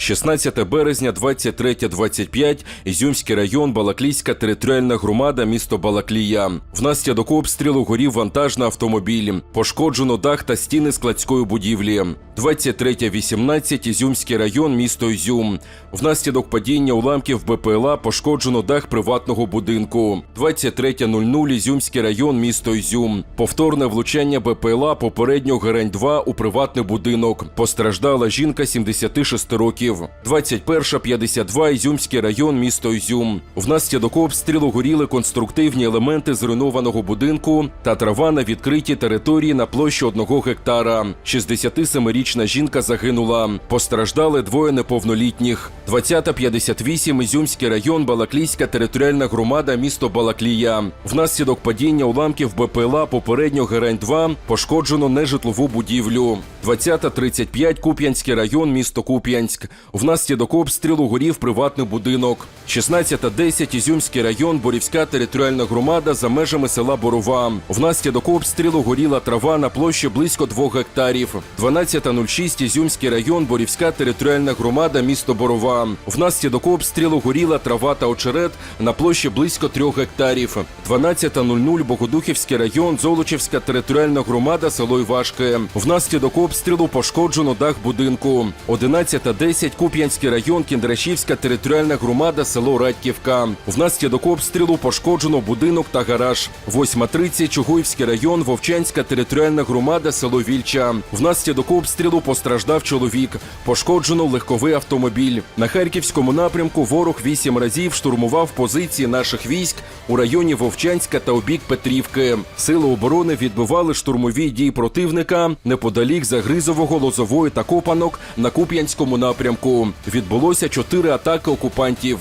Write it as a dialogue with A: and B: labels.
A: 16 березня 23.25, Ізюмський район, Балаклійська територіальна громада, місто Балаклія. Внаслідок обстрілу горів вантажний автомобіль. Пошкоджено дах та стіни складської будівлі. 23.18, Ізюмський район, місто Ізюм. Внаслідок падіння уламків БПЛА пошкоджено дах приватного будинку. 23.00, Ізюмський район, місто Ізюм. Повторне влучання БПЛА попередньо Герань-2 у приватний будинок. Постраждала жінка 76 років. 21.52, Ізюмський район, місто Ізюм. Внаслідок обстрілу горіли конструктивні елементи зруйнованого будинку та трава на відкритій території на площі одного гектара. 67-річна жінка загинула. Постраждали двоє неповнолітніх. 20.58, Ізюмський район, Балаклійська територіальна громада, місто Балаклія. Внаслідок падіння уламків БПЛА попередньо Герань-2 пошкоджено нежитлову будівлю. 20.35, Куп'янський район, місто Куп'янськ. Внаслідок обстрілу горів приватний будинок. 16.10, Ізюмський район, Борівська територіальна громада за межами села Борова. Внаслідок обстрілу горіла трава на площі близько 2 гектарів. 12.06, Ізюмський район, Борівська територіальна громада, місто Борова. Внаслідок обстрілу горіла трава та очерет на площі близько 3 гектарів. 12.00, Богодухівський район, Золочівська територіальна громада, село Івашки. Внаслідок обстрілу пошкоджено дах будинку. 11.10, Куп'янський район, Кіндрашівська територіальна громада, село Радьківка. Внаслідок обстрілу пошкоджено будинок та гараж. 8.30, Чугуївський район, Вовчанська територіальна громада, село Вільча. Внаслідок обстрілу постраждав чоловік. Пошкоджено легковий автомобіль. На Харківському напрямку ворог вісім разів штурмував позиції наших військ у районі Вовчанська та обік Петрівки. Сили оборони відбивали штурмові дії противника неподалік Загризового, Лозової та Копанок на Куп'янському напрямку. Відбулося чотири атаки окупантів.